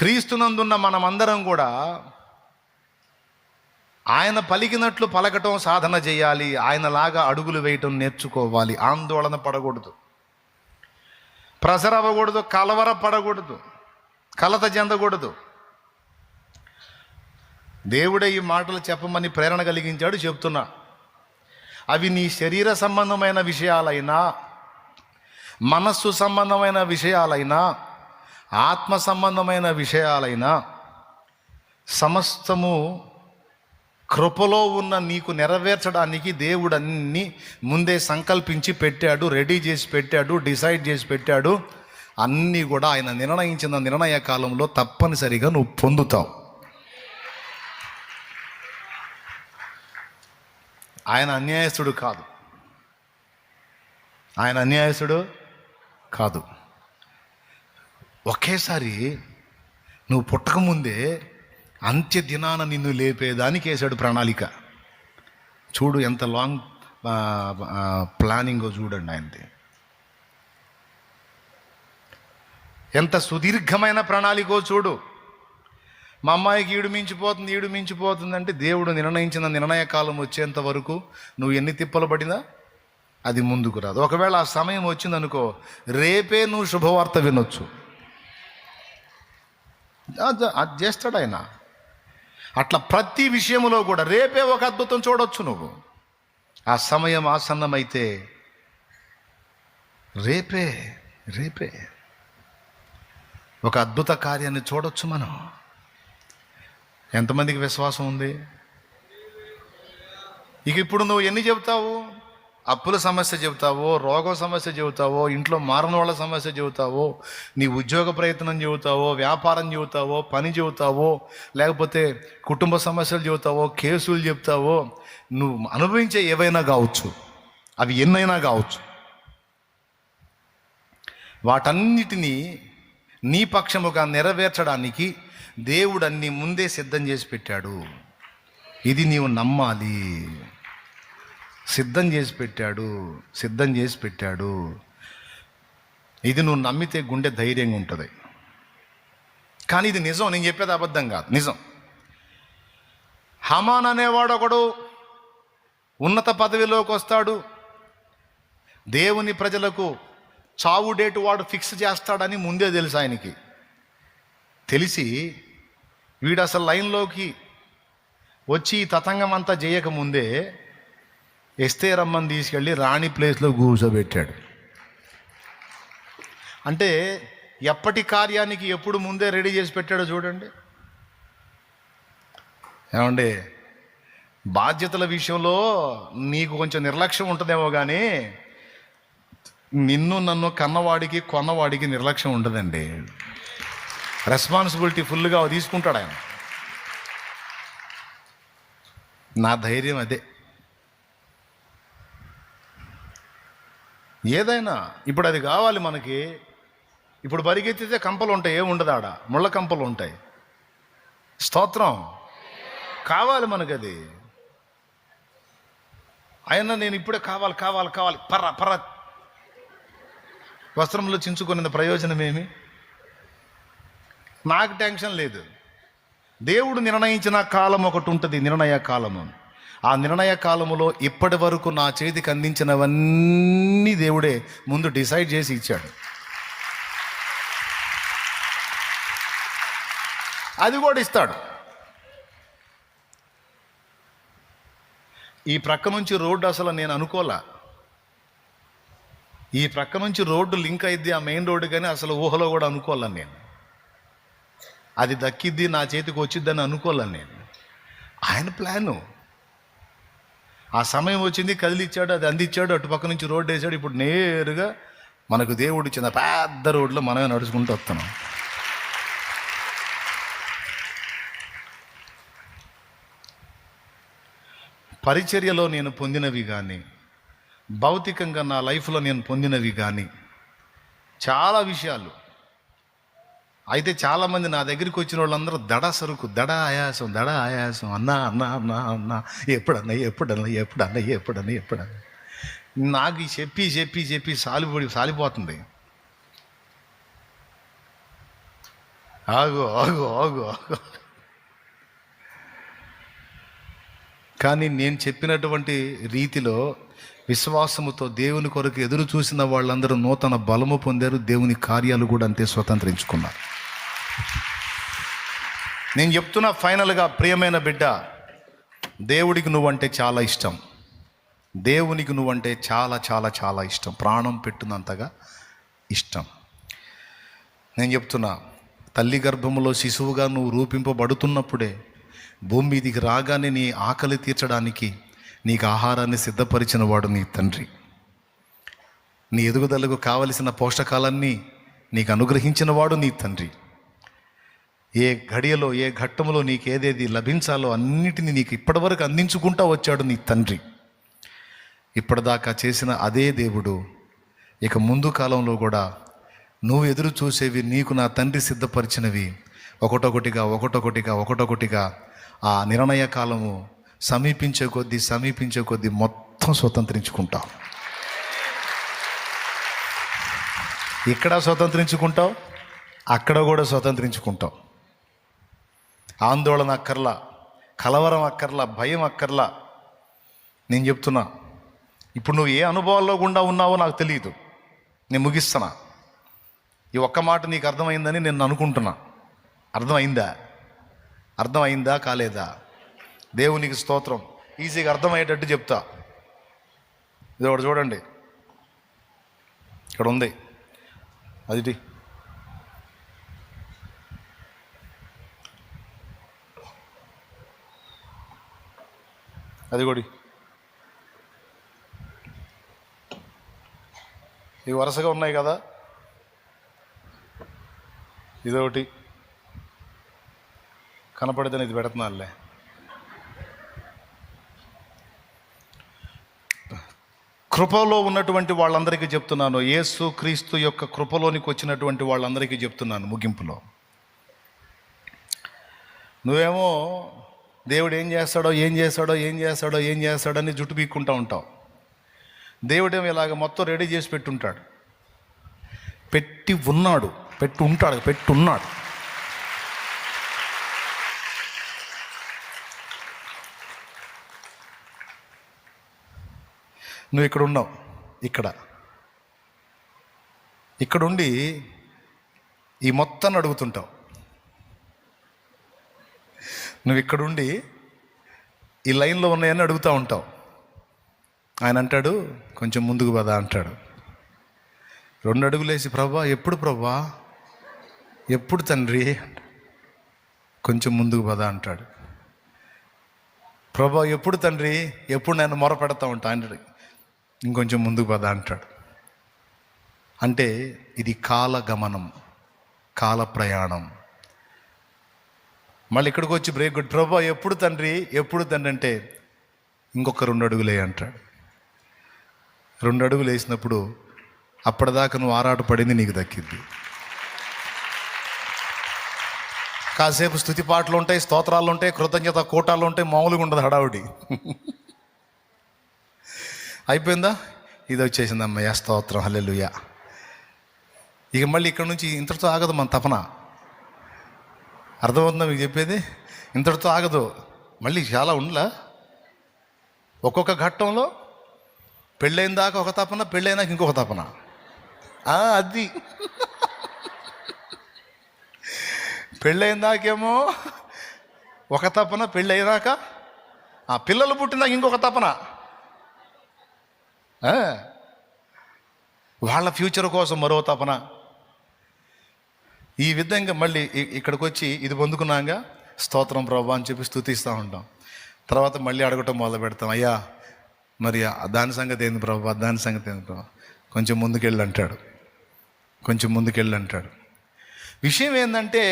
క్రీస్తునందున్న మనమందరం కూడా ఆయన పలికినట్లు పలకటం సాధన చేయాలి ఆయనలాగా అడుగులు వేయటం నేర్చుకోవాలి ఆందోళన పడకూడదు. ప్రెషర్ అవ్వకూడదు కలవర పడకూడదు కలత చెందకూడదు. దేవుడే ఈ మాటలు చెప్పమని ప్రేరణ కలిగించాడు చెప్తున్నా. అవి నీ శరీర సంబంధమైన విషయాలైనా మనస్సు సంబంధమైన విషయాలైనా ఆత్మ సంబంధమైన విషయాలైనా సమస్తము కృపలో ఉన్న నీకు నెరవేర్చడానికి దేవుడు అన్ని ముందే సంకల్పించి పెట్టాడు రెడీ చేసి పెట్టాడు డిసైడ్ చేసి పెట్టాడు. అన్నీ కూడా ఆయన నిర్ణయించిన నిర్ణయ కాలంలో తప్పనిసరిగా నువ్వు పొందుతావు. ఆయన అన్యాయస్తుడు కాదు. ఆయన అన్యాయస్తుడు కాదు. ఒకేసారి నువ్వు పుట్టకముందే అంత్య దినాన నిన్ను లేపేదానికి వేసాడు ప్రణాళిక. చూడు ఎంత లాంగ్ ప్లానింగో చూడండి ఆయనది. ఎంత సుదీర్ఘమైన ప్రణాళికో చూడు. మా అమ్మాయికి ఈడు మించిపోతుంది ఈడు మించిపోతుంది అంటే దేవుడు నిర్ణయించిన నిర్ణయ కాలం వచ్చేంత వరకు నువ్వు ఎన్ని తిప్పలు పడినా అది ముందుకు రాదు. ఒకవేళ ఆ సమయం వచ్చిందనుకో రేపే నువ్వు శుభవార్త వినొచ్చు. అది- చేస్తాడు ఆయన. అట్లా ప్రతి విషయంలో కూడా రేపే ఒక అద్భుతం చూడొచ్చు నువ్వు. ఆ సమయం ఆసన్నమైతే రేపే రేపే. ఒక అద్భుత కార్యాన్ని చూడొచ్చు మనం. ఎంతమందికి విశ్వాసం ఉంది? ఇక ఇప్పుడు నువ్వు ఎన్ని చెబుతావు? అప్పుల సమస్య చెబుతావో రోగం సమస్య చెబుతావో ఇంట్లో మారని వాళ్ళ సమస్య చెబుతావో నీ ఉద్యోగ ప్రయత్నం చెబుతావో వ్యాపారం చెబుతావో పని చెబుతావో లేకపోతే కుటుంబ సమస్యలు చెబుతావో కేసులు చెప్తావో నువ్వు అనుభవించే ఏవైనా కావచ్చు. అవి ఎన్నైనా కావచ్చు. వాటన్నిటినీ నీ పక్షముగా నెరవేర్చడానికి దేవుడు అన్ని ముందే సిద్ధం చేసి పెట్టాడు. ఇది నీవు నమ్మాలి. సిద్ధం చేసి పెట్టాడు సిద్ధం చేసి పెట్టాడు. ఇది నువ్వు నమ్మితే గుండె ధైర్యంగా ఉంటుంది. కానీ ఇది నిజం నేను చెప్పేది అబద్ధం కాదు నిజం. హమాన్ అనేవాడు ఒకడు ఉన్నత పదవిలోకి వస్తాడు. దేవుని ప్రజలకు చావు డేటు వాడు ఫిక్స్ చేస్తాడని ముందే తెలుసు ఆయనకి. తెలిసి వీడు అసలు లైన్లోకి వచ్చి తతంగం అంతా చేయకముందే ఎస్తే రమ్మని తీసుకెళ్ళి రాణి ప్లేస్లో కూర్చోబెట్టాడు. అంటే ఎప్పటి కార్యానికి ఎప్పుడు ముందే రెడీ చేసి పెట్టాడో చూడండి. ఏమండి బాధ్యతల విషయంలో నీకు కొంచెం నిర్లక్ష్యం ఉంటుందేమో కానీ నిన్ను నన్ను కన్నవాడికి కొన్నవాడికి నిర్లక్ష్యం ఉండదండి. రెస్పాన్సిబిలిటీ ఫుల్గా తీసుకుంటాడు ఆయన. నా ధైర్యం అదే. ఏదైనా ఇప్పుడు అది కావాలి మనకి. ఇప్పుడు పరిగెత్తితే కంపలు ఉంటాయి ఏం ఉండదు ఆడ. ముళ్ళ కంపలు ఉంటాయి. స్తోత్రం. కావాలి మనకి అది అయినా నేను ఇప్పుడే కావాలి కావాలి కావాలి. పర్ర పర్ర. వస్త్రంలో చించుకున్న ప్రయోజనం ఏమి? నాకు టెన్షన్ లేదు. దేవుడు నిర్ణయించిన కాలం ఒకటి ఉంటుంది నిర్ణయ కాలము. ఆ నిర్ణయ కాలములో ఇప్పటి వరకు నా చేతికి అందించినవన్నీ దేవుడే ముందు డిసైడ్ చేసి ఇచ్చాడు. అది కూడా ఇస్తాడు. ఈ ప్రక్క నుంచి రోడ్డు అసలు నేను అనుకోలే. ఈ ప్రక్క నుంచి రోడ్డు లింక్ అయింది ఆ మెయిన్ రోడ్డు కానీ అసలు ఊహలో కూడా అనుకోలేను నేను. అది దక్కిద్ది నా చేతికి వచ్చిద్దని అనుకోలేను నేను. ఆయన ప్లాను. ఆ సమయం వచ్చింది కదిలిచ్చాడు అది అందించాడు అటు పక్క నుంచి రోడ్డు వేసాడు. ఇప్పుడు నేరుగా మనకు దేవుడు ఇచ్చిన పెద్ద రోడ్లో మనమే నడుచుకుంటూ వస్తున్నాం. పరిచర్యలో నేను పొందినవి కానీ భౌతికంగా నా లైఫ్లో నేను పొందినవి కానీ చాలా విషయాలు అయితే చాలామంది నా దగ్గరికి వచ్చిన వాళ్ళందరూ దడ సరుకు దడ ఆయాసం దడ ఆయాసం. అన్నా అన్నా అన్నా అన్నా. ఎప్పుడన్నా ఎప్పుడన్నా ఎప్పుడన్నా ఎప్పుడన్నా ఎప్పుడన్నా. నాకు చెప్పి చెప్పి చెప్పి సాలిపడి సాలిపోతుంది. ఆగు ఆగు ఆగు ఆగు. కానీ నేను చెప్పినటువంటి రీతిలో విశ్వాసముతో దేవుని కొరకు ఎదురు చూసిన వాళ్ళందరూ నూతన బలము పొందారు. దేవుని కార్యాలు కూడా అంతే స్వతంత్రించుకున్నారు. నేను చెప్తున్నా ఫైనల్గా ప్రియమైన బిడ్డ దేవుడికి నువ్వంటే చాలా ఇష్టం. దేవునికి నువ్వంటే చాలా చాలా చాలా ఇష్టం. ప్రాణం పెట్టినంతగా ఇష్టం. నేను చెప్తున్నా తల్లి గర్భములో శిశువుగా నువ్వు రూపింపబడుతున్నప్పుడే భూమి మీదికి రాగానే నీ ఆకలి తీర్చడానికి నీకు ఆహారాన్ని సిద్ధపరిచిన వాడు నీ తండ్రి. నీ ఎదుగుదలకు కావలసిన పోషకాలన్నీ నీకు అనుగ్రహించిన వాడు నీ తండ్రి. ఏ ఘడియలో ఏ ఘట్టంలో నీకు ఏదేది లభించాలో అన్నిటినీ నీకు ఇప్పటివరకు అందించుకుంటా వచ్చాడు నీ తండ్రి. ఇప్పటిదాకా చేసిన అదే దేవుడు. ఇక ముందు కాలంలో కూడా నువ్వు ఎదురు చూసేవి నీకు నా తండ్రి సిద్ధపరిచినవి. ఒకటొకటిగా ఒకటొకటిగా ఒకటొకటిగా ఆ నిర్ణయ కాలము సమీపించే కొద్దీ సమీపించే కొద్దీ మొత్తం స్వతంత్రించుకుంటావు. ఇక్కడ స్వతంత్రించుకుంటావు అక్కడ కూడా స్వతంత్రించుకుంటావు. ఆందోళన అక్కర్లా కలవరం అక్కర్లా భయం అక్కర్లా. నేను చెప్తున్నా ఇప్పుడు నువ్వు ఏ అనుభవాల్లో గుండా ఉన్నావో నాకు తెలియదు. నేను ముగిస్తున్నా. ఈ ఒక్క మాట నీకు అర్థమైందని నేను అనుకుంటున్నా. అర్థమైందా? అర్థమైందా కాలేదా? దేవునికి స్తోత్రం. ఈజీగా అర్థమయ్యేటట్టు చెప్తా. ఇది ఒకటి చూడండి. ఇక్కడ ఉంది. అది అది కూడా. ఇవి వరుసగా ఉన్నాయి కదా. ఇదొకటి. కనపడితేనే ఇది పెడుతున్నానులే. కృపలో ఉన్నటువంటి వాళ్ళందరికీ చెప్తున్నాను. యేసు క్రీస్తు యొక్క కృపలోనికి వచ్చినటువంటి వాళ్ళందరికీ చెప్తున్నాను ముగింపులో. నువ్వేమో దేవుడు ఏం చేస్తాడో ఏం చేస్తాడో ఏం చేస్తాడో ఏం చేస్తాడని జుట్టు పీక్కుంటూ ఉంటావు దేవుడేమో ఇలాగ మొత్తం రెడీ చేసి పెట్టుంటాడు. పెట్టి ఉన్నాడు పెట్టి ఉంటాడు పెట్టి ఉన్నాడు నువ్వు ఇక్కడ ఉన్నావు ఇక్కడ. ఇక్కడుండి ఈ మొత్తాన్ని అడుగుతుంటావు. నువ్వు ఇక్కడుండి ఈ లైన్లో ఉన్నాయని అడుగుతూ ఉంటావు. ఆయన అంటాడు కొంచెం ముందుకు పదా అంటాడు. రెండు అడుగులేసి ప్రభా ఎప్పుడు ప్రభా? ఎప్పుడు తండ్రి? కొంచెం ముందుకు పదా అంటాడు. ప్రభా ఎప్పుడు తండ్రి? ఎప్పుడు నేను మొర పెడతా ఉంటా? అంటాడు. ఇంకొంచెం ముందుకు పద అంటాడు. అంటే ఇది కాల గమనం కాల ప్రయాణం మళ్ళీ ఇక్కడికి వచ్చి బ్రేక్ కొట్టి ప్రభా ఎప్పుడు తండ్రి? ఎప్పుడు తండ్రి? అంటే ఇంకొక రెండు అడుగులే అంటాడు. రెండు అడుగులు వేసినప్పుడు అప్పటిదాకా నువ్వు ఆరాట పడింది నీకు దక్కింది. కాసేపు స్థుతి పాటలు ఉంటాయి స్తోత్రాలు ఉంటాయి కృతజ్ఞత కూటాలు ఉంటాయి మామూలుగా ఉండదు హడావుడి. అయిపోయిందా? ఇది వచ్చేసిందమ్మయ్య స్తోత్రం హల్లెలూయా. ఇక మళ్ళీ ఇక్కడ నుంచి ఇంతటితో ఆగదు మన తపన. అర్థమవుతుందా మీకు చెప్పేది? ఇంతటితో ఆగదు. మళ్ళీ చాలా ఉండలా? ఒక్కొక్క ఘట్టంలో పెళ్ళైన దాకా ఒక తపన పెళ్ళైనాక ఇంకొక తపన. అది. పెళ్ళైన దాకేమో ఒక తపన పెళ్ళైనాక ఆ పిల్లలు పుట్టినాక ఇంకొక తపన. వాళ్ళ ఫ్యూచర్ కోసం మరో తపన. ఈ విధంగా మళ్ళీ ఇక్కడికి వచ్చి ఇది పొందుకున్నాక స్తోత్రం ప్రభా అని చెప్పి స్థుతిస్తూ ఉంటాం. తర్వాత మళ్ళీ అడగటం మొదలు పెడతాం. అయ్యా మరి దాని సంగతి ఏంది ప్రభా? దాని సంగతి ఏంది ప్రభా? కొంచెం ముందుకెళ్ళి అంటాడు కొంచెం ముందుకెళ్ళి అంటాడు విషయం ఏంటంటే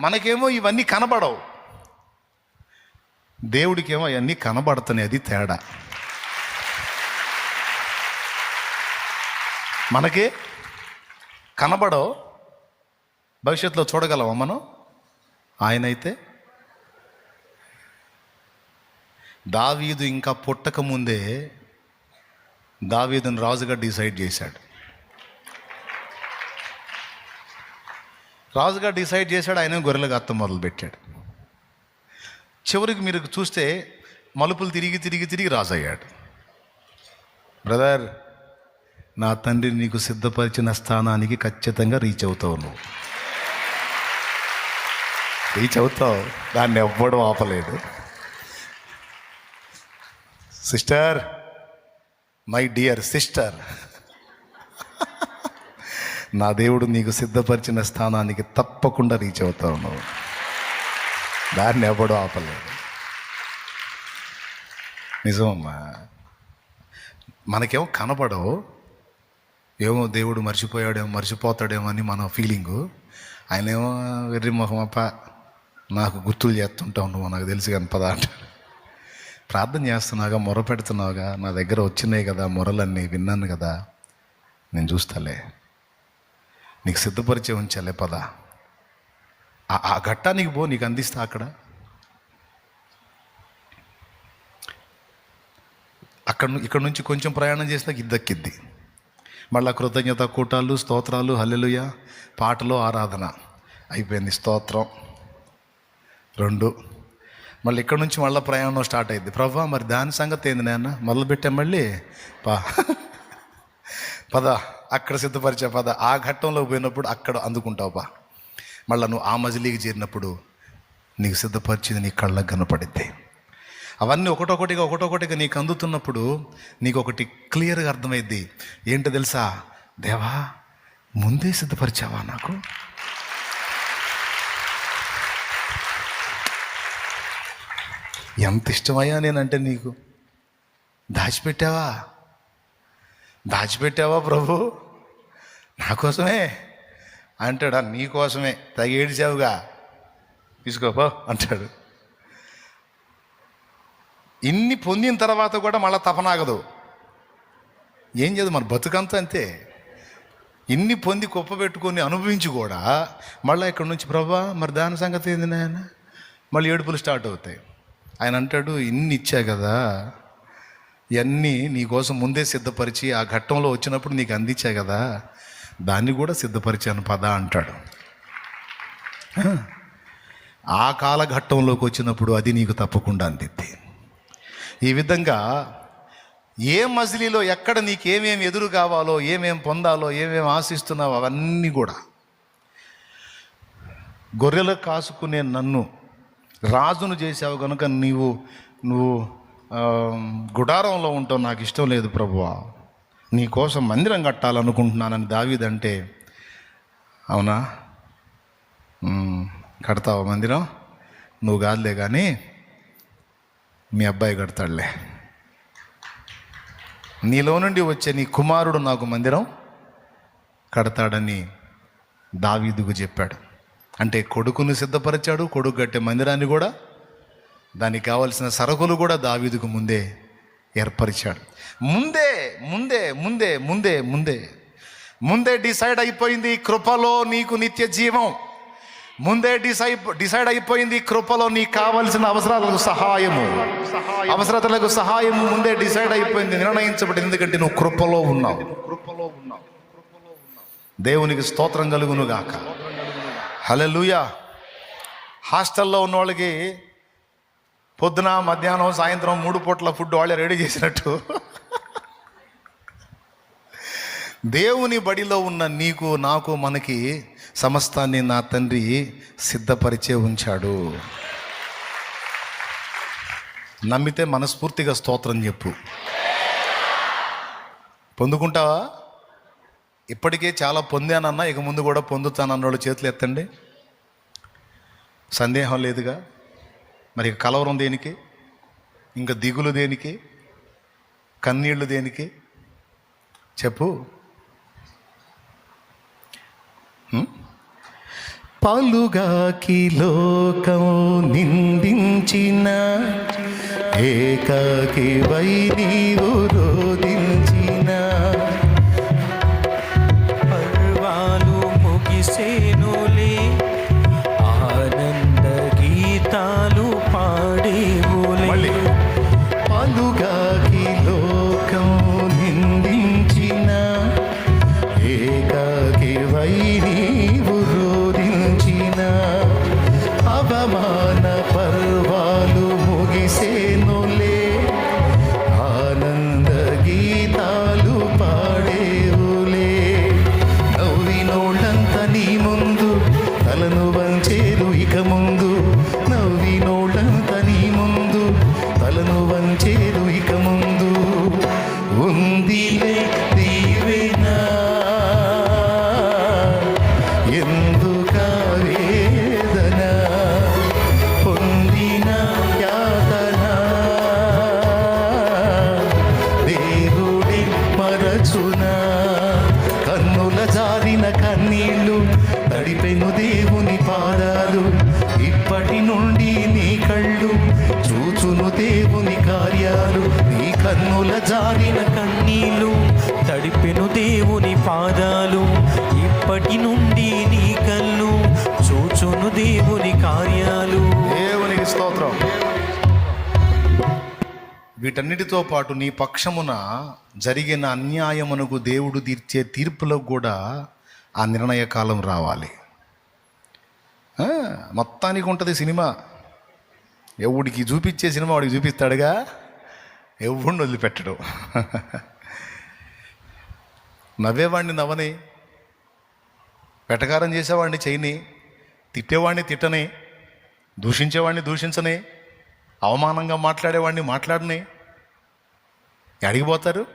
మనకేమో ఇవన్నీ కనబడవు. దేవుడికేమో అవన్నీ కనబడుతున్నాయి అది తేడా. మనకి కనబడవు భవిష్యత్తులో చూడగలవా మనం? ఆయనైతే? దావీదు ఇంకా పుట్టక ముందే దావీదును రాజుగా డిసైడ్ చేశాడు. రాజుగా డిసైడ్ చేశాడు ఆయన గొర్రెలకు అత్తం మొదలు పెట్టాడు చివరికి మీరు చూస్తే మలుపులు తిరిగి తిరిగి తిరిగి రాజయ్యాడు. బ్రదర్ నా తండ్రి నీకు సిద్ధపరిచిన స్థానానికి ఖచ్చితంగా రీచ్ అవుతావు నువ్వు. ఈ చదువుతావు దాన్ని ఎవ్వడం ఆపలేదు. Sister my dear sister. నా దేవుడు నీకు సిద్ధపరిచిన స్థానానికి తప్పకుండా రీచ్ అవుతావు నువ్వు. దాన్ని ఎవడో ఆపలేదు. నిజమమ్మా. మనకేమో కనపడవు. ఏమో దేవుడు మర్చిపోయాడేమో మర్చిపోతాడేమో అని మన ఫీలింగు. ఆయన ఏమో వెర్రి మొహం అప్ప నాకు గుర్తులు చేస్తుంటావు నువ్వు నాకు తెలుసు కానీ పద ప్రార్థన చేస్తున్నావుగా మొర పెడుతున్నావుగా నా దగ్గర వచ్చినాయి కదా మొరలన్నీ విన్నాను కదా నేను చూస్తాలే. నీకు సిద్ధపరిచే ఉంచాలే పద. ఆ- ఆ ఘట్టానికి పో నీకు అందిస్తా అక్కడ. అక్కడ ఇక్కడ నుంచి కొంచెం ప్రయాణం చేసినాక ఇద్దక్కిద్ది. మళ్ళా కృతజ్ఞత కూటాలు స్తోత్రాలు హల్లెలుయ పాటలు ఆరాధన. అయిపోయింది స్తోత్రం. రెండు. మళ్ళీ ఇక్కడ నుంచి మళ్ళీ ప్రయాణం స్టార్ట్ అయింది ప్రభా మరి దాని సంగతి ఏంది నాన్న మొదలు పెట్టాం మళ్ళీ? పా. పద అక్కడ సిద్ధపరిచే పద. ఆ ఘట్టంలో పోయినప్పుడు అక్కడ అందుకుంటావు పా. మళ్ళీ నువ్వు ఆ మజిలీకి చేరినప్పుడు నీకు సిద్ధపరిచింది నీ కళ్ళకు కనపడిద్ది. అవన్నీ ఒకటొకటిగా ఒకటొకటిగా నీకు అందుతున్నప్పుడు నీకు ఒకటి క్లియర్గా అర్థమైద్ది. ఏంటో తెలుసా? దేవా ముందే సిద్ధపరిచావా నాకు? ఎంత ఇష్టమయ్యా నేనంటే నీకు? దాచిపెట్టావా? దాచిపెట్టావా ప్రభు? నా కోసమే? అంటాడా నీ కోసమే. తగి తీసుకోపో అంటాడు. ఇన్ని పొందిన తర్వాత కూడా మళ్ళీ తపనాగదు. ఏం చేయదు మన బతుకంతా అంతే. ఇన్ని పొంది కుప్ప పెట్టుకొని అనుభవించి కూడా మళ్ళీ ఇక్కడ నుంచి ప్రభా మరి దాని సంగతి ఏంది నాయన? మళ్ళీ ఏడుపులు స్టార్ట్ అవుతాయి. ఆయన అంటాడు ఇన్ని ఇచ్చా కదా ఇవన్నీ నీకోసం ముందే సిద్ధపరిచి ఆ ఘట్టంలో వచ్చినప్పుడు నీకు అందించా కదా దాన్ని కూడా సిద్ధపరిచాను పద అంటాడు. ఆ కాలఘట్టంలోకి వచ్చినప్పుడు అది నీకు తప్పకుండా అందిద్ది. ఈ విధంగా ఏ మజిలీలో ఎక్కడ నీకేమేమి ఎదురు కావాలో ఏమేమి పొందాలో ఏమేమి ఆశిస్తున్నావో అవన్నీ కూడా గొర్రెలు కాసుకునే నన్ను రాజును చేసావు కనుక నీవు నువ్వు గుడారంలో ఉంటావు. నాకు ఇష్టం లేదు ప్రభువా. నీ కోసం మందిరం కట్టాలనుకుంటున్నానని దావీదంటే అవునా? కడతావా మందిరం? నువ్వు కాదులే కానీ మీ అబ్బాయి కడతాడులే. నీలో నుండి వచ్చే నీ కుమారుడు నాకు మందిరం కడతాడని దావీదుకు చెప్పాడు. అంటే కొడుకును సిద్ధపరిచాడు కొడుకు కట్టే మందిరాన్ని కూడా దానికి కావలసిన సరుకులు కూడా దావీదుకు ముందే ఏర్పరిచాడు. ముందే ముందే ముందే ముందే ముందే ముందే డిసైడ్ అయిపోయింది కృపలో నీకు నిత్య జీవం. ముందే డిసైడ్ డిసైడ్ అయిపోయింది కృపలో నీకు కావలసిన అవసరాలకు సహాయము. అవసరతలకు సహాయము ముందే డిసైడ్ అయిపోయింది నిర్ణయించబడింది. ఎందుకంటే నువ్వు కృపలో ఉన్నావు. కృపలో ఉన్నావు దేవునికి స్తోత్రం కలుగును గాక హల్లెలూయా. హాస్టల్లో ఉన్న వాళ్ళకి పొద్దున మధ్యాహ్నం సాయంత్రం మూడు పూట్ల ఫుడ్ వాళ్ళే రెడీ చేసినట్టు. దేవుని బడిలో ఉన్న నీకు నాకు మనకి సమస్తాన్ని నా తండ్రి సిద్ధపరిచే ఉంచాడు. నమ్మితే మనస్ఫూర్తిగా స్తోత్రం చెప్పు. పొందుకుంటావా? ఇప్పటికే చాలా పొందానన్నా ఇక ముందు కూడా పొందుతానన్నోళ్ళు చేతులు ఎత్తండి. సందేహం లేదుగా. మరి కలవరం దేనికి? ఇంకా దిగులు దేనికి? కన్నీళ్ళు దేనికి? చెప్పు. పాలుగాకి లోకం నిందించిన ఏకాకి వై నీవు వీటన్నిటితో పాటు నీ పక్షమున జరిగిన అన్యాయమునకు దేవుడు తీర్చే తీర్పులకు కూడా ఆ నిర్ణయ కాలం రావాలి. మొత్తానికి ఉంటుంది సినిమా. ఎవడికి చూపించే సినిమా వాడికి చూపిస్తాడుగా? ఎవడిని వదిలిపెట్టడు. నవ్వేవాడిని నవ్వని వెటకారం చేసేవాడిని చేయని తిట్టేవాడిని తిట్టని దూషించేవాడిని దూషించని అవమానంగా మాట్లాడేవాడిని మాట్లాడని ఎడికి పోతారు?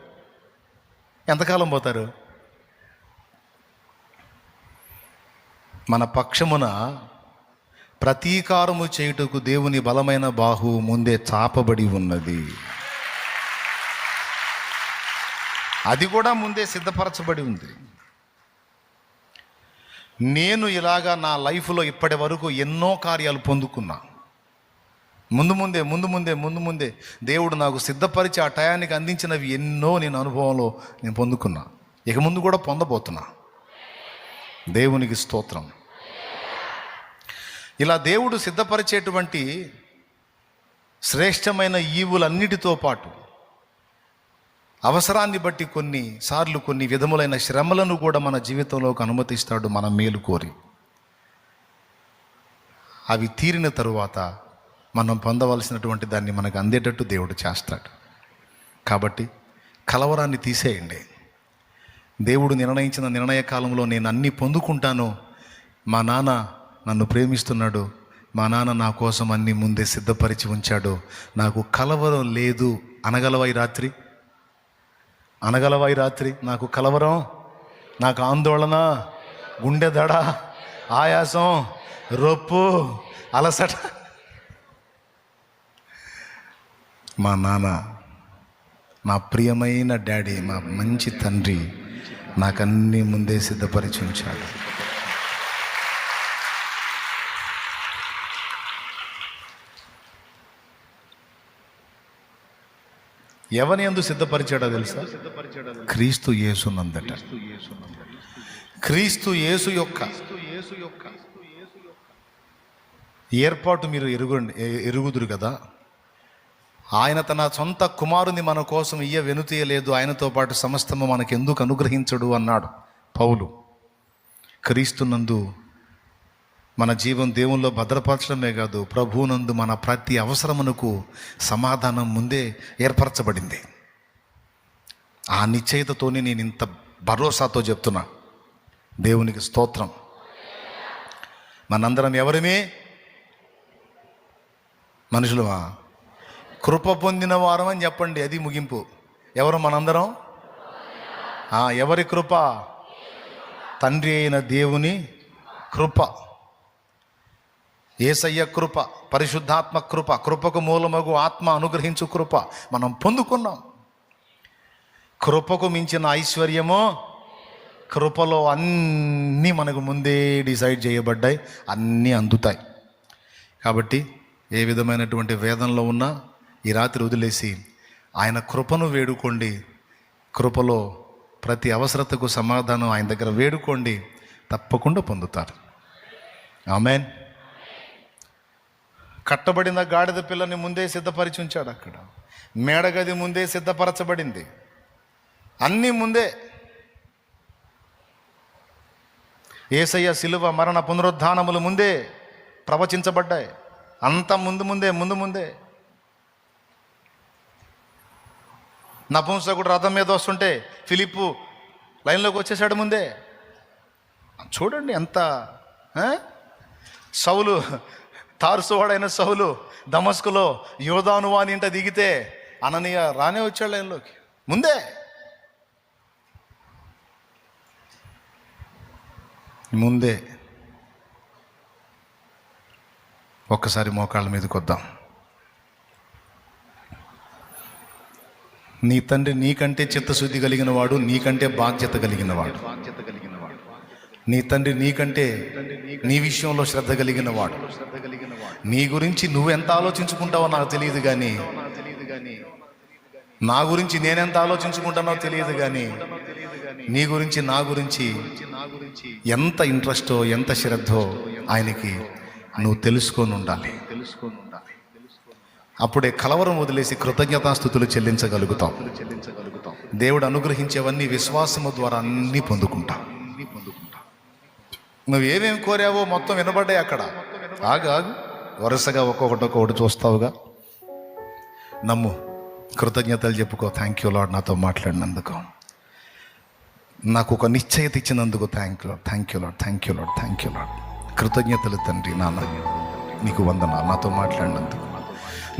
ఎంతకాలం పోతారు? మన పక్షమున ప్రతీకారము చేయుటకు దేవుని బలమైన బాహు ముందే చాపబడి ఉన్నది. అది కూడా ముందే సిద్ధపరచబడి ఉంది. నేను ఇలాగా నా లైఫ్లో ఇప్పటి వరకు ఎన్నో కార్యాలు పొందుకున్నా. ముందు ముందే ముందు ముందే ముందు ముందే దేవుడు నాకు సిద్ధపరిచి ఆ టయానికి అందించినవి ఎన్నో నేను అనుభవంలో నేను పొందుకున్నా. ఇక ముందు కూడా పొందబోతున్నా. దేవునికి స్తోత్రం. ఇలా దేవుడు సిద్ధపరిచేటువంటి శ్రేష్టమైన ఈవులన్నిటితో పాటు అవసరాన్ని బట్టి కొన్ని సార్లు కొన్ని విధములైన శ్రమలను కూడా మన జీవితంలోకి అనుమతిస్తాడు మన మేలు కోరి. అవి తీరిన తరువాత మనం పొందవలసినటువంటి దాన్ని మనకు అందేటట్టు దేవుడు చేస్తాడు. కాబట్టి కలవరాన్ని తీసేయండి. దేవుడు నిర్ణయించిన నిర్ణయ కాలంలో నేను అన్నీ పొందుకుంటాను. మా నాన్న నన్ను ప్రేమిస్తున్నాడు. మా నాన్న నా కోసం అన్నీ ముందే సిద్ధపరిచి ఉంచాడు. నాకు కలవరం లేదు. అనగలవై రాత్రి? అనగలవై రాత్రి? నాకు కలవరం? నాకు ఆందోళన? గుండె దడ? ఆయాసం? రొప్పు? అలసట? మా నాన్న నా ప్రియమైన డాడీ మా మంచి తండ్రి నాకన్నీ ముందే సిద్ధపరిచి ఉంచాడు ఎవని ఎందు సిద్ధపరిచాడో తెలుసా? క్రీస్తు యేసునందట క్రీస్తు యేసు యొక్క ఏర్పాటు మీరు ఎరుగు ఎరుగుదురు కదా? ఆయన తన సొంత కుమారుని మన కోసం ఇయ్య వెనుతీయలేదు. ఆయనతో పాటు సమస్తము మనకెందుకు అనుగ్రహించడు అన్నాడు పౌలు. క్రీస్తునందు మన జీవం దేవుల్లో భద్రపరచడమే కాదు ప్రభువునందు మన ప్రతి అవసరమునకు సమాధానం ముందే ఏర్పరచబడింది. ఆ నిశ్చయితతోనే నేను ఇంత భరోసాతో చెప్తున్నా. దేవునికి స్తోత్రం. మనందరం ఎవరిమే? మనుషులమా? కృప పొందిన వారం అని చెప్పండి అది ముగింపు. ఎవరు మనందరం? ఎవరి కృప? తండ్రి అయిన దేవుని కృప. ఏసయ్య కృప పరిశుద్ధాత్మ కృప కృపకు మూలమగు ఆత్మ అనుగ్రహించు కృప మనం పొందుకున్నాం. కృపకు మించిన ఐశ్వర్యము కృపలో అన్నీ మనకు ముందే డిసైడ్ చేయబడ్డాయి అన్నీ అందుతాయి. కాబట్టి ఏ విధమైనటువంటి వేదనలో ఉన్నా ఈ రాత్రి వదిలేసి ఆయన కృపను వేడుకోండి. కృపలో ప్రతి అవసరతకు సమాధానం ఆయన దగ్గర వేడుకోండి. తప్పకుండా పొందుతారు. ఆమెన్. కట్టబడిన గాడిద పిల్లని ముందే సిద్ధపరిచి ఉంచాడు అక్కడ. మేడగది ముందే సిద్ధపరచబడింది. అన్నీ ముందే. ఏసయ్య శిలువ మరణ పునరుద్ధానములు ముందే ప్రవచించబడ్డాయి. అంత ముందు ముందే ముందు ముందే. నపుంసకుడు రథం మీద వస్తుంటే ఫిలిప్పు లైన్లోకి వచ్చేసాడు ముందే. చూడండి ఎంత సౌలు తారుసువాడైన సౌలు దమస్కులో యోధానువాని ఇంట దిగితే అననీయ రానే వచ్చాడు లైన్లోకి. ముందే. ముందే. ఒక్కసారి మోకాళ్ళ మీదకి వద్దాం. నీ తండ్రి నీకంటే చిత్తశుద్ధి కలిగిన వాడు నీకంటే బాధ్యత కలిగిన వాడు నీ తండ్రి నీకంటే నీ విషయంలో శ్రద్ధ కలిగిన వాడు నీ గురించి నువ్వెంత ఆలోచించుకుంటావో నాకు తెలియదు కానీ నా గురించి నేనెంత ఆలోచించుకుంటానో తెలియదు కానీ నీ గురించి నా గురించి ఎంత ఇంట్రెస్టో ఎంత శ్రద్ధో ఆయనకి నువ్వు తెలుసుకొని ఉండాలి తెలుసుకొని ఉండాలి. అప్పుడే కలవరం వదిలేసి కృతజ్ఞతాస్థుతులు చెల్లించగలుగుతాం. చెల్లించగలుగుతాం దేవుడు అనుగ్రహించేవన్నీ విశ్వాసము ద్వారా అన్నీ పొందుకుంటాం. నువ్వు ఏమేమి కోరావో మొత్తం వినబడ్డాయి అక్కడ. ఆగు ఆగు. వరుసగా ఒక్కొక్కటి ఒక్కొక్కటి చూస్తావుగా. నమ్ము కృతజ్ఞతలు చెప్పుకో. థ్యాంక్ యూ లాడ్ నాతో మాట్లాడినందుకు. నాకు ఒక నిశ్చయత ఇచ్చినందుకు thank you thank you Lord thank you Lord thank you Lord కృతజ్ఞతలు తండ్రి నాన్న. నీకు వందనాలు. నాతో మాట్లాడినందుకు.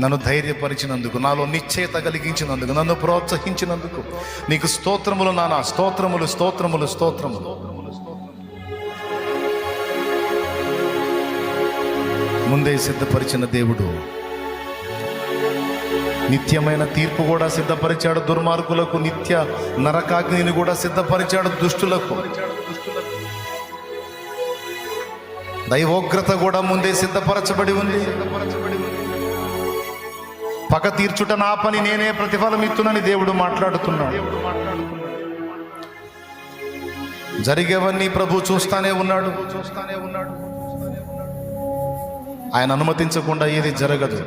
నన్ను ధైర్యపరిచినందుకు నాలో నిశ్చయత కలిగించినందుకు నన్ను ప్రోత్సహించినందుకు. నీకు స్తోత్రములు నానా స్తోత్రములు స్తోత్రములు స్తోత్రములు. ముందే సిద్ధపరిచిన దేవుడు నిత్యమైన తీర్పు కూడా సిద్ధపరిచాడు దుర్మార్గులకు నిత్య నరకాగ్నిని కూడా సిద్ధపరిచాడు దుష్టులకు. దైవోగ్రత కూడా ముందే సిద్ధపరచబడి ఉంది. పగ తీర్చుట నా పని నేనే ప్రతిఫలం ఇస్తునని దేవుడు మాట్లాడుతున్నాడు. జరిగేవన్నీ ప్రభు చూస్తానే ఉన్నాడు. చూస్తానే ఉన్నాడు ఆయన అనుమతించకుండా ఏది జరగదు.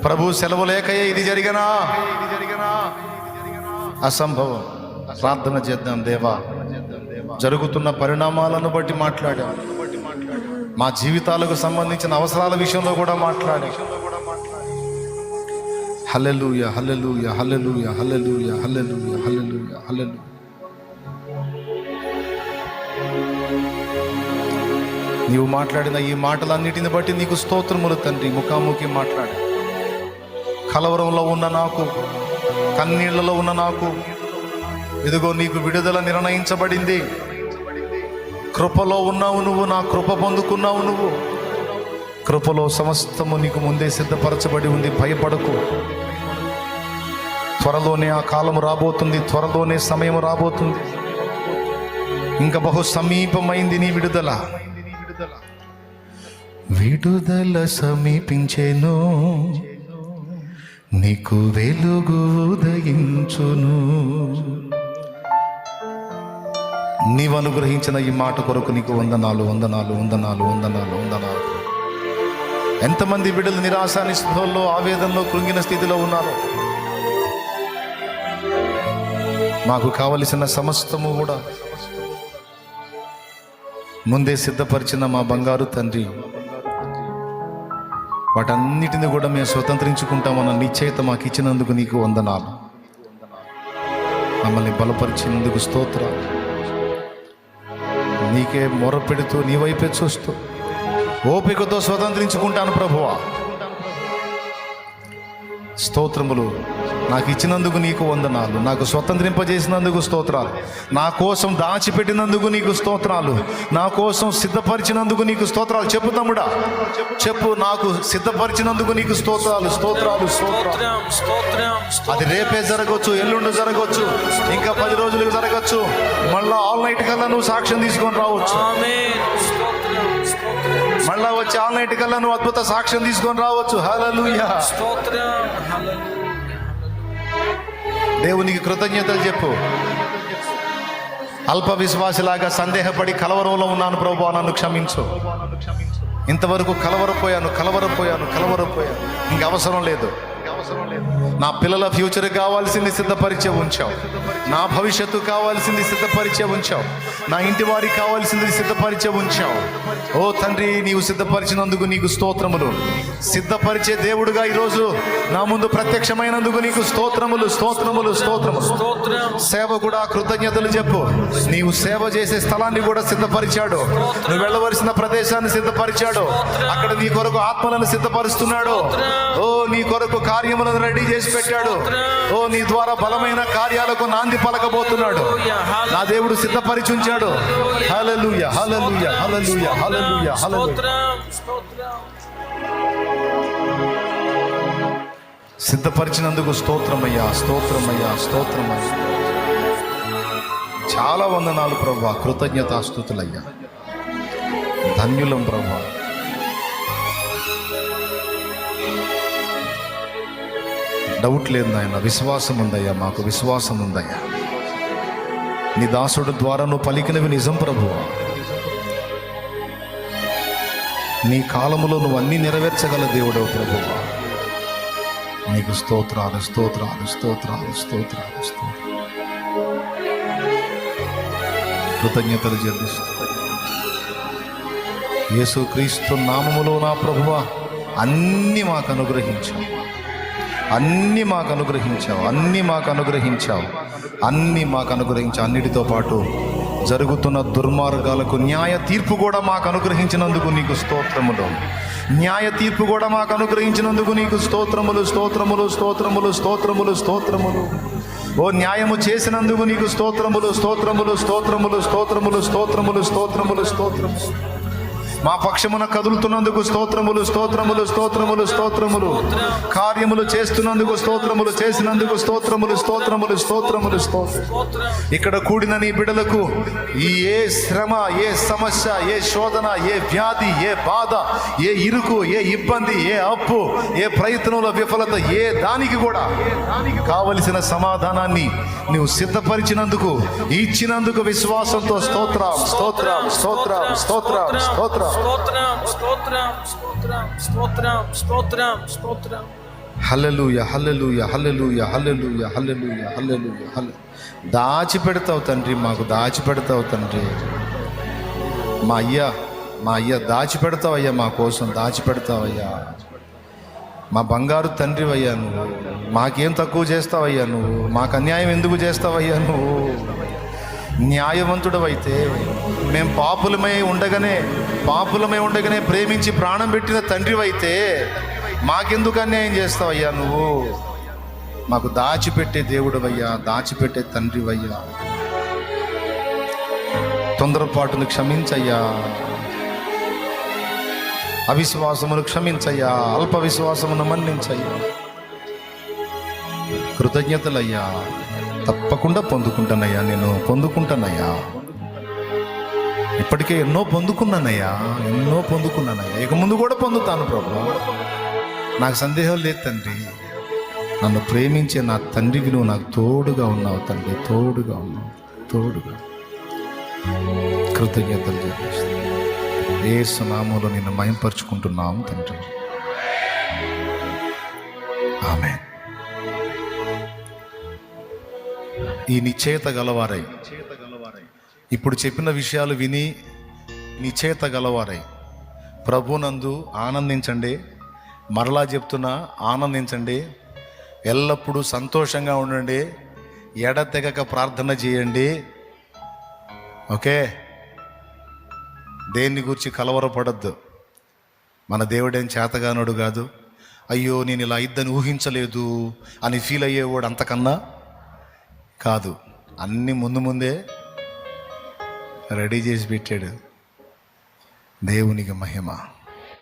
ప్రభు సెలవు లేకయే ఇది జరిగనా ఇది జరిగనా? అసంభవం. ప్రార్థన చేద్దాం దేవా. జరుగుతున్న పరిణామాలను బట్టి మాట్లాడాం. మా జీవితాలకు సంబంధించిన అవసరాల విషయంలో కూడా మాట్లాడాం. హల్లెలూయ హల్లెలూయ హల్లెలూయ హల్లెలూయ హల్లెలూయ హల్లెలూయ హలలు నీవు మాట్లాడిన ఈ మాటలన్నిటిని బట్టి నీకు స్తోత్రములు తండ్రి. ముఖాముఖి మాట్లాడు. కలవరంలో ఉన్న నాకు కన్నీళ్ళలో ఉన్న నాకు ఇదిగో నీకు విడుదల నిర్ణయించబడింది. కృపలో ఉన్నావు నువ్వు నా కృప పొందుకున్నావు నువ్వు. కృపలో సమస్తము నీకు ముందే సిద్ధపరచబడి ఉంది. భయపడకు. త్వరలోనే ఆ కాలం రాబోతుంది. త్వరలోనే సమయం రాబోతుంది. ఇంకా బహు సమీపమైంది నీ విడుదల. విడుదల సమీపించెను. నీకు వెలుగు ఉదయించును. నీవు అనుగ్రహించిన ఈ మాట కొరకు నీకు వందనాలు వందనాలు వందనాలు వందనాలు వందనాలు. ఎంతమంది బిడ్డలు నిరాశ నిస్పృహల్లో ఆవేదనలో కృంగిన స్థితిలో ఉన్నారు? మాకు కావలసిన సమస్తము కూడా ముందే సిద్ధపరిచిన మా బంగారు తండ్రి. వాటన్నిటిని కూడా మేము స్వతంత్రించుకుంటామన్న నిశ్చయిత మాకు ఇచ్చినందుకు నీకు వందనాలు. మమ్మల్ని బలపరిచినందుకు స్తోత్రాలు. నీకే మొర పెడుతూ నీ వైపే చూస్తూ ఓపికతో స్వతంత్రించుకుంటాను ప్రభువా. స్తోత్రములు. నాకు ఇచ్చినందుకు నీకు వందనాలు. నాకు స్వతంత్రింపజేసినందుకు స్తోత్రాలు. నా కోసం దాచిపెట్టినందుకు నీకు స్తోత్రాలు. నా కోసం సిద్ధపరిచినందుకు నీకు స్తోత్రాలు. చెప్పు తమ్ముడా. చెప్పు నాకు సిద్ధపరిచినందుకు నీకు స్తోత్రాలు. స్తోత్రాలు స్తోత్రాలు. స్తోత్రం స్తోత్రం అది రేపే జరగవచ్చు ఎల్లుండి జరగవచ్చు ఇంకా పది రోజులకు జరగచ్చు. మళ్ళా ఆల్ నైట్ కల్లా నువ్వు సాక్ష్యం తీసుకొని రావచ్చు. మళ్ళా వచ్చి ఆల్ నైట్ కల్లా నువ్వు అద్భుత సాక్ష్యం తీసుకొని రావచ్చు. హల్లెలూయా. దేవునికి కృతజ్ఞతలు చెప్పు. అల్ప విశ్వాసిలాగా సందేహపడి కలవరంలో ఉన్నాను ప్రభు నన్ను క్షమించు. ఇంతవరకు కలవరపోయాను కలవరపోయాను కలవరపోయాను. ఇంక అవసరం లేదు. నా పిల్లల ఫ్యూచర్ కావాల్సింది సిద్ధపరిచే ఉంచావు. నా భవిష్యత్తు కావాల్సింది సిద్ధపరిచే ఉంచావు. నా ఇంటి వారికి కావాల్సింది సిద్ధపరిచే ఉంచావు. ఓ తండ్రి నీవు సిద్ధపరిచినందుకు నీకు స్తోత్రములు. సిద్ధపరిచే దేవుడుగా ఈరోజు నా ముందు ప్రత్యక్షమైనందుకు నీకు స్తోత్రములు స్తోత్రములు స్తోత్రములు. సేవ కూడా కృతజ్ఞతలు చెప్పు. నీవు సేవ చేసే స్థలాన్ని కూడా సిద్ధపరిచాడు. నువ్వు వెళ్ళవలసిన ప్రదేశాన్ని సిద్ధపరిచాడు. అక్కడ నీ కొరకు ఆత్మలను సిద్ధపరుస్తున్నాడు. ఓ నీ కొరకు కార్యములను రెడీ చేసి పెట్టాడు. ఓ నీ ద్వారా బలమైన కార్యాలకు నాంది పలకబోతున్నాడు. నా దేవుడు సిద్ధపరిచి ఉంచాడు హల్లెలూయా హల్లెలూయా హల్లెలూయా హల్లెలూయా హల్లెలూయా. స్తోత్రం స్తోత్రం. సిద్ధపరిచినందుకు స్తోత్రమయ్యా స్తోత్రమయ్యా స్తోత్రమయ్యా. చాలా వందనాలు ప్రభా. కృతజ్ఞతాస్తుతులయ్యా ధన్యులం ప్రభా. డౌట్ లేదు నాయన విశ్వాసం ఉందయ్యా మాకు విశ్వాసం ఉందయ్యా నీ దాసుడు ద్వారా నువ్వు పలికినవి నిజం ప్రభువా. నీ కాలములో నువ్వు అన్నీ నెరవేర్చగల దేవుడవు ప్రభువా. నీకు స్తోత్రాలు స్తోత్రాలు స్తోత్రాలు స్తోత్రాలు స్తోత్రాలు. కృతజ్ఞతలు చెల్లిస్తూ. యేసు క్రీస్తు నామములో నా ప్రభువ అన్నీ మాకు అనుగ్రహించావు. అన్నీ మాకు అనుగ్రహించావు అన్నీ మాకు అనుగ్రహించావు అన్నీ మాకు అనుగ్రహించావు. అన్నిటితో పాటు జరుగుతున్న దుర్మార్గాలకు న్యాయ తీర్పు కూడా మాకు అనుగ్రహించినందుకు నీకు స్తోత్రములు. న్యాయ తీర్పు కూడా మాకు అనుగ్రహించినందుకు నీకు స్తోత్రములు స్తోత్రములు స్తోత్రములు స్తోత్రములు స్తోత్రములు. ఓ న్యాయము చేసినందుకు నీకు స్తోత్రములు స్తోత్రములు స్తోత్రములు స్తోత్రములు స్తోత్రములు స్తోత్రములు స్తోత్రములు. మా పక్షమున కదులుతున్నందుకు స్తోత్రములు స్తోత్రములు స్తోత్రములు స్తోత్రములు. కార్యములు చేస్తున్నందుకు స్తోత్రములు చేసినందుకు స్తోత్రములు స్తోత్రములు స్తోత్రములు స్తోత్రం. ఇక్కడ కూడిన నీ బిడలకు ఏ శ్రమ ఏ సమస్య ఏ శోధన ఏ వ్యాధి ఏ బాధ ఏ ఇరుకు ఏ ఇబ్బంది ఏ అప్పు ఏ ప్రయత్నంలో విఫలత ఏ దానికి కూడా కావలసిన సమాధానాన్ని నీవు సిద్ధపరిచినందుకు ఇచ్చినందుకు విశ్వాసంతో స్తోత్రం స్తోత్రం స్తోత్రం స్తోత్రం స్తోత్రం. స్తోత్రం స్తోత్రం స్తోత్రం స్తోత్రం స్తోత్రం స్తోత్రం. హల్లెలూయ హల్లెలూయ హల్లెలూయ హల్లెలూయ హల్లెలూయ హల్లెలూయ హల్లె. దాచి పెడతావు తండ్రి మాకు దాచి పెడతావు తండ్రి. మా అయ్యా మా అయ్యా దాచి పెడతావయ్యా మా కోసం దాచి పెడతావయ్యా మా బంగారు తండ్రి అయ్యా నువ్వు మాకేం తక్కువ చేస్తావయ్యా నువ్వు మాకు అన్యాయం ఎందుకు చేస్తావయ్యా నువ్వు? న్యాయవంతుడవైతే మేము పాపులమై ఉండగానే పాపులమై ఉండగానే ప్రేమించి ప్రాణం పెట్టిన తండ్రివైతే మాకెందుకు అన్యాయం చేస్తావయ్యా నువ్వు? మాకు దాచిపెట్టే దేవుడవయ్యా దాచిపెట్టే తండ్రివయ్యా. తొందరపాటును క్షమించయ్యా. అవిశ్వాసమును క్షమించయ్యా అల్ప విశ్వాసమును మన్నించయ్యా. కృతజ్ఞతలయ్యా. తప్పకుండా పొందుకుంటానయ్యా నేను పొందుకుంటానయ్యా. ఇప్పటికే ఎన్నో పొందుకున్నానయ్యా ఎన్నో పొందుకున్నానయ్యా. ఇక ముందు కూడా పొందుతాను ప్రభు. నాకు సందేహం లేదు తండ్రి. నన్ను ప్రేమించే నా తండ్రికి నువ్వు నాకు తోడుగా ఉన్నావు తండ్రి తోడుగా ఉన్నావు తోడుగా. కృతజ్ఞతలు చెప్పేస్తాను ఏ సునామంలో నిన్ను మయంపరుచుకుంటున్నాం తండ్రి. ఆమె ఈ నిశ్చేత గలవారై. ఇప్పుడు చెప్పిన విషయాలు విని నిశ్చేత గలవారై. ప్రభునందు ఆనందించండి. మరలా చెప్తున్నా ఆనందించండి. ఎల్లప్పుడూ సంతోషంగా ఉండండి. ఎడతెగక ప్రార్థన చేయండి. ఓకే? దేన్ని గురించి కలవరపడద్దు. మన దేవుడేం చేతగానోడు కాదు అయ్యో నేను ఇలా ఇద్దని ఊహించలేదు అని ఫీల్ అయ్యేవాడు అంతకన్నా కాదు. అన్నీ ముందు ముందే రెడీ చేసి పెట్టాడు. దేవునికి మహిమ.